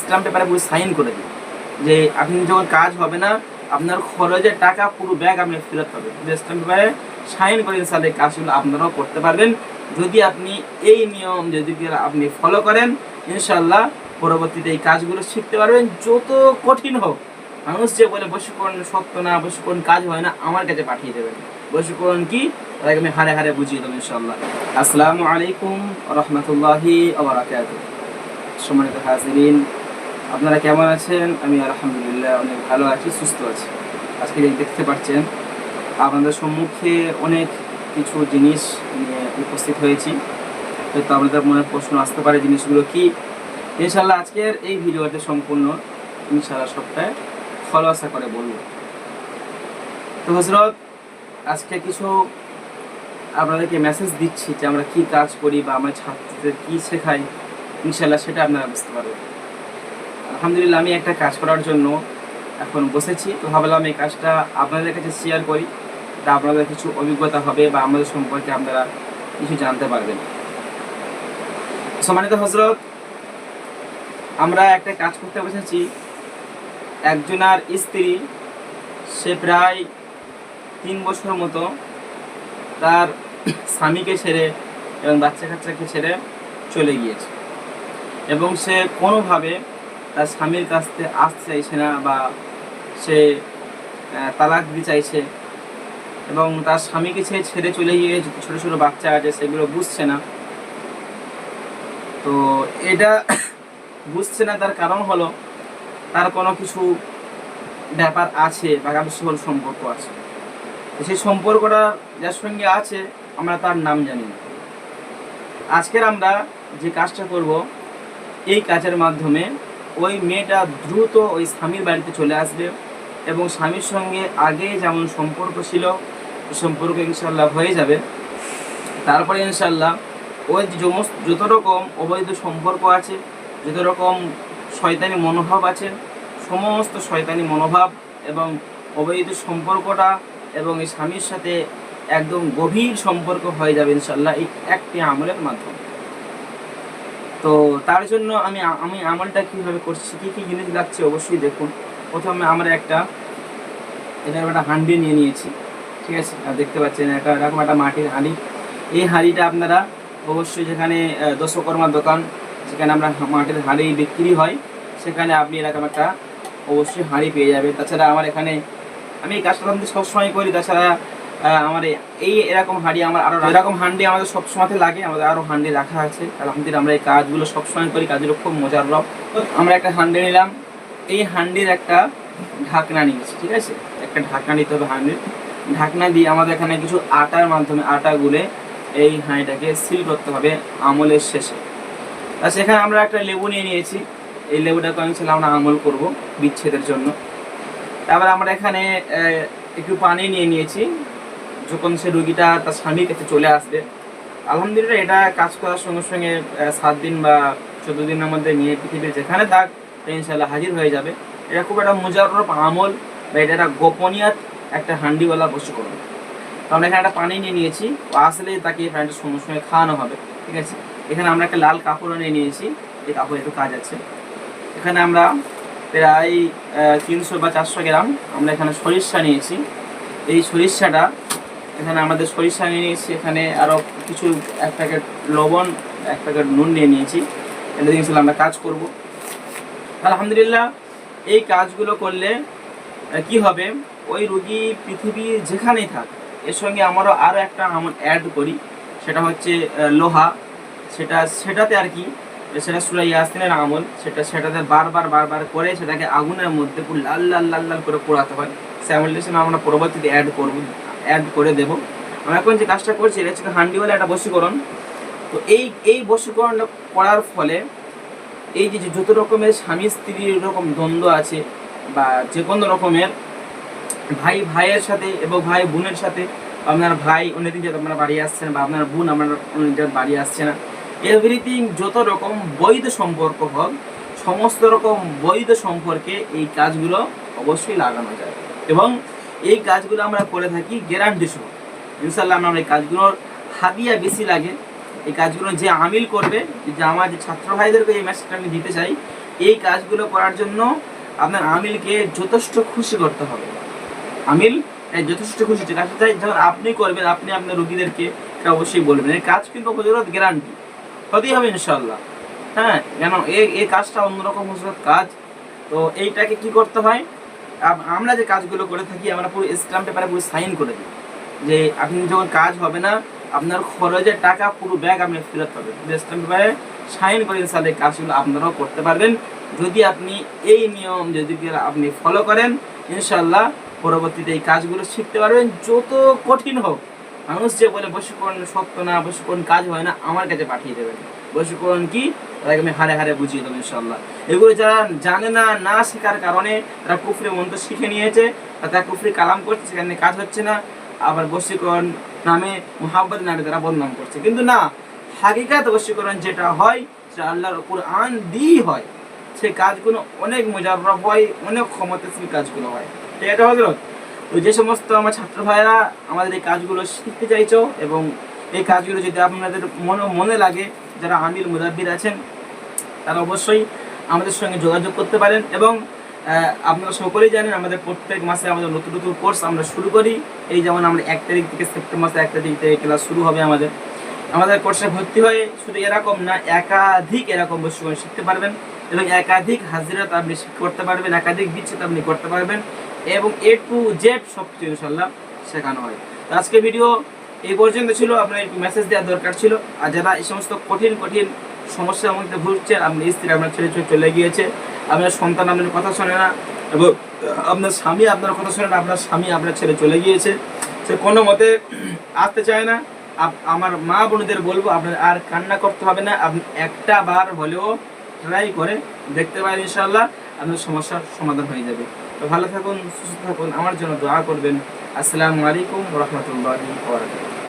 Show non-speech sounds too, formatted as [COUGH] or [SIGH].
Stamp পেপারে পুরো sign করে দিই। যে আপনি যখন কাজ হবে না, আপনার খরচের টাকা পুরো ব্যাগ আপনি ফেরত পাবেন। স্ট্যাম্প পেপারে সাইন করে ইনশাল্লাহ কাজগুলো আপনারাও করতে পারবেন। যদি আপনি এই নিয়ম যদি আপনি ফলো করেন ইনশাল্লাহ পরবর্তীতে এই কাজগুলো শিখতে পারবেন। যত কঠিন হোক, মানুষ যে বলে বসীকরণ সত্য না বসীকরণ কাজ হয় না, আমার কাছে পাঠিয়ে দেবেন। বসীকরণ কি? তাকে আমি হারে হারে বুঝিয়ে দেবো ইনশাল্লাহ আসসালামু আলাইকুম রহমতুল্লাহি সম্মানিত হাজিরিন আপনারা কেমন আছেন? আমি আলহামদুলিল্লাহ অনেক ভালো আছি, সুস্থ আছি। আজকে দেখতে পাচ্ছেন, আপনাদের সম্মুখে অনেক কিছু জিনিস নিয়ে উপস্থিত হয়েছি। হয়তো আপনাদের মনে প্রশ্ন আসতে পারে জিনিসগুলো কি? ইনশাল্লাহ আজকের এই ভিডিওতে সম্পূর্ণ ইনশাল্লাহ সপ্তাহে খোলাসা করে বলব। তো হজরত আজকে কিছু আপনাদেরকে মেসেজ দিচ্ছি যে আমরা কি কাজ করি বা আমরা ছাত্রদের কি শেখাই ইনশাল্লাহ সেটা আপনারা বুঝতে পারবেন। আলহামদুলিল্লাহ, আমি একটা কাজ করার জন্য এখন বসেছি। তো ভাবলাম এই কাজটা আপনাদের কাছে শেয়ার করি, তা আপনাদের কিছু অভিজ্ঞতা হবে বা আমাদের সম্পর্কে আপনারা কিছু জানতে পারবেন। সম্মানিত হজরত আমরা একটা কাজ করতে বসেছি। একজনার স্ত্রী, সে প্রায় তিন বছর মতো তার স্বামীকে ছেড়ে এবং বাচ্চা কাচ্চাকে ছেড়ে চলে গিয়েছে। এবং সে কোনোভাবে তার স্বামীর কাছ থেকে আসতে চাইছে না বা সে তালাক দিতে চাইছে এবং তার স্বামীকে সে ছেড়ে চলে গিয়ে ছোটো ছোটো বাচ্চা আছে সেগুলো বুঝছে না। তো এটা [COUGHS] বুঝছে না তার কারণ হলো তার কোনো কিছু ব্যাপার আছে বা কারোর সম্পর্ক আছে। সেই সম্পর্কটা যার সঙ্গে আছে, আমরা তার নাম জানি না। আজকের আমরা যে কাজটা করব, এই কাজের মাধ্যমে ওই মেয়েটা দ্রুত ওই স্বামীর বাড়িতে চলে আসবে এবং স্বামীর সঙ্গে আগে যেমন সম্পর্ক ছিল সম্পর্ক ইনশাল্লাহ হয়ে যাবে। তারপরে ইনশাল্লাহ ওই যত রকম অবৈধ সম্পর্ক আছে, যত রকম শয়তানি মনোভাব আছে, সমস্ত শয়তানি মনোভাব এবং অবৈধ সম্পর্কটা এবং এই স্বামীর সাথে একদম গভীর সম্পর্ক হয়ে যাবে ইনশাল্লাহ এই একটি আমলের মাধ্যমে। তো তার জন্য আমি আমি আমলটা কীভাবে করছি, কী কী জিনিস লাগছে অবশ্যই দেখুন। প্রথমে আমরা একটা এটা একটা হাঁডি নিয়ে নিয়েছি, ঠিক আছে? আর দেখতে পাচ্ছেন একটা এরকম একটা মাটির হাঁড়ি। এই হাঁড়িটা আপনারা অবশ্যই যেখানে দশকর্মার দোকান সেখানে আমরা মাটির হাঁড়ি বিক্রি হয়, সেখানে আপনি এরকম একটা অবশ্যই হাঁড়ি পেয়ে যাবেন। তাছাড়া আমার এখানে আমি এই কাজটা সবসময় করি, তাছাড়া আমার এই- এরকম হাঁড়ি আমার আরও এরকম হাঁড়ি আমাদের সবসময় লাগে, আমাদের আরও হাঁড়ি রাখা আছে। আলহামদুলিল্লাহ আমরা এই কাজগুলো সবসময় করি, কাজগুলো খুব মজার রব। আমরা একটা হাঁড়ি নিলাম, এই হাঁড়ির একটা ঢাকনা নিয়েছি ঠিক আছে? একটা ঢাকনা নিতে হবে হাঁড়ির। ঢাকনা দিয়ে আমাদের এখানে কিছু আটার মাধ্যমে, আটা গুলে এই হাঁড়িটাকে সিল করতে হবে আমলের শেষে। আর সেখানে আমরা একটা লেবু নিয়ে নিয়েছি। এই লেবুটাকে আমি ছিলাম আমরা আমল করব বিচ্ছেদের জন্য। তারপর আমরা এখানে একটু পানি নিয়ে নিয়েছি। যখন সে রুগীটা তার স্বামীর কাছে চলে আসবে, আলহামদুলিল্লাহ এটা কাজ করার সঙ্গে সঙ্গে সাত দিন বা চোদ্দ দিনের মধ্যে নিয়ে পৃথিবীর যেখানে থাক ইনশাল্লাহ হাজির হয়ে যাবে। এটা খুব একটা মুজাররব আমল বা এটা একটা গোপনীয়ত একটা হান্ডিওয়ালা তো আমরা এখানে একটা পানি নিয়ে নিয়েছি আসলে তাকে পানিটা সঙ্গে সঙ্গে খাওয়ানো হবে, ঠিক আছে? এখানে আমরা একটা লাল কাপড়ও নিয়ে নিয়েছি, এই কাপড় একটু কাজ আছে। এখানে আমরা প্রায় তিনশো বা চারশো গ্রাম আমরা এখানে সরিষা নিয়েছি। এই সরিষাটা এখানে আমাদের সরিষা নিয়ে নিয়েছি, এখানে আরও কিছু এক প্যাকেট লবণ, এক প্যাকেট নুন নিয়ে নিয়েছি। এটা দিয়ে আমরা কাজ করব। আলহামদুলিল্লাহ, এই কাজগুলো করলে কি হবে? ওই রুগী পৃথিবীর যেখানেই থাক, এর সঙ্গে আমারও আরও একটা আমল অ্যাড করি। সেটা হচ্ছে লোহা। সেটা, সেটাতে আর কি, সেটা সুরাই ইয়াসিনের আমল। সেটা, সেটাতে বারবার বারবার করে সেটাকে আগুনের মধ্যে লাল লাল লাল লাল করে পোড়াতে হয়। স্যামুলেশন আমরা পরবর্তীতে অ্যাড করব অ্যাড করে দেব। আমরা এখন যে কাজটা করছি, এটা হচ্ছে হান্ডিওয়ালা একটা বশীকরণ। তো এই এই বশীকরণটা করার ফলে এই যে যত রকমের স্বামী স্ত্রীর এরকম দ্বন্দ্ব আছে বা যে কোনো রকমের ভাই, ভাইয়ের সাথে এবং ভাই বোনের সাথে আপনার ভাই অন্যদিন যাতে আপনার বাড়ি আসছে না বা আপনার বোন আপনার অন্যদিন বাড়ি আসছে না এভরিথিং যত রকম বৈধ সম্পর্ক হোক, সমস্ত রকম বৈধ সম্পর্কে এই কাজগুলো অবশ্যই লাগানো যায়। এবং এই কাজগুলো আমরা করে থাকি গ্যারান্টি সহ। ইনশাল্লাহ আমরা এই কাজগুলোর হাদিয়া বেশি লাগে। এই কাজগুলো যে আমিল করবে, যে আমার যে ছাত্র ভাইদেরকে এই মেসেজটা আমি দিতে চাই, এই কাজগুলো করার জন্য আপনার আমিলকে যথেষ্ট খুশি করতে হবে। আমিল যথেষ্ট খুশি কাজটা যখন আপনি করবেন, আপনি আপনার রুগীদেরকে অবশ্যই বলবেন। এই কাজ কিন্তু হজরত গ্যারান্টি হতেই হবে ইনশাল্লাহ হ্যাঁ কেন? এই কাজটা অন্যরকম হজরত কাজ। তো এইটাকে কি করতে হয়? আমরা যে কাজগুলো করে থাকি, আমরা পুরো স্ট্যাম্প পেপারে পুরো সাইন করে দিই। যে আপনি যখন কাজ হবে না, আপনার খরচের টাকা পুরো ব্যাগ আপনি ফেরত পাবেন। স্ট্যাম্প পেপারে সাইন করে ইনশাল্লাহ কাজগুলো আপনারাও করতে পারবেন। যদি আপনি এই নিয়ম যদি আপনি ফলো করেন ইনশাল্লাহ পরবর্তীতে এই কাজগুলো শিখতে পারবেন। যত কঠিন হোক, মানুষ যে বলে বসীকরণ সত্য না, বসীকরণ কাজ হয় না, আমার কাছে পাঠিয়ে দেবেন। বসীকরণ কি? তাদেরকে আমি হারে হারে বুঝিয়ে দেবো ইনশাল্লাহ এগুলো যারা জানে না না শেখার কারণে তারা কুফরি মন্ত্র শিখে নিয়েছে তারা কুফরি কালাম করছে, সেখানে কাজ হচ্ছে না। আবার বশীকরণ নামে মোহাব্বত নামে তারা বদনাম করছে। কিন্তু না, হাকিকাত বশীকরণ যেটা হয়, সেটা আল্লাহর কোরআন দিই হয়। সেই কাজগুলো অনেক মোজাররব হয়, অনেক ক্ষমতাশীল কাজগুলো হয়। ঠিক আছে, হজরত? তো যে সমস্ত আমার ছাত্র ভাইয়েরা আমাদের এই কাজগুলো শিখতে চাইছো এবং এই কাজগুলো যদি আপনাদের মনে মনে লাগে যারা আমির, মুদাব্বির আছেন, তারা অবশ্যই আমাদের সঙ্গে যোগাযোগ করতে পারেন এবং আপনারা সকলেই জানেন আমাদের প্রত্যেক মাসে আমাদের নতুন নতুন কোর্স আমরা শুরু করি। এই যেমন আমরা এক তারিখ থেকে সেপ্টেম্বর মাসে এক তারিখ থেকে ক্লাস শুরু হবে আমাদের। আমাদের কোর্সে ভর্তি হয়ে শুধু এরকম না, একাধিক এরকম বস্তু শিখতে পারবেন এবং একাধিক হাজিরাত আপনি করতে পারবেন, একাধিক বিচ্ছেদ আপনি করতে পারবেন এবং এ টু জেড সব কিছু ইনশাল্লাহ শেখানো হয়। আজকে ভিডিও এই পর্যন্ত ছিল, আপনার মেসেজ দেওয়ার দরকার ছিল। আর যারা এই সমস্ত কঠিন কঠিন সমস্যার মধ্যে ভুগছেন আপনি স্ত্রী আপনার ছুড়ে চলে গিয়েছে, আপনার সন্তান আপনার কথা শোনে না, এবং আপনার স্বামী আপনার কথা শোনে না, আপনার স্বামী আপনার ছেলে চলে গিয়েছে, সে কোনো মতে আসতে চায় না। আমার মা বোনদের বলব, আপনার আর কান্না করতে হবে না, আপনি একটা বার হলেও ট্রাই করে দেখতে পারেন ইনশাল্লাহ আপনার সমস্যার সমাধান হয়ে যাবে। তো ভালো থাকুন সুস্থ থাকুন আমার জন্য দোয়া করবেন। আসসালামু আলাইকুম রহমতুল্লাহ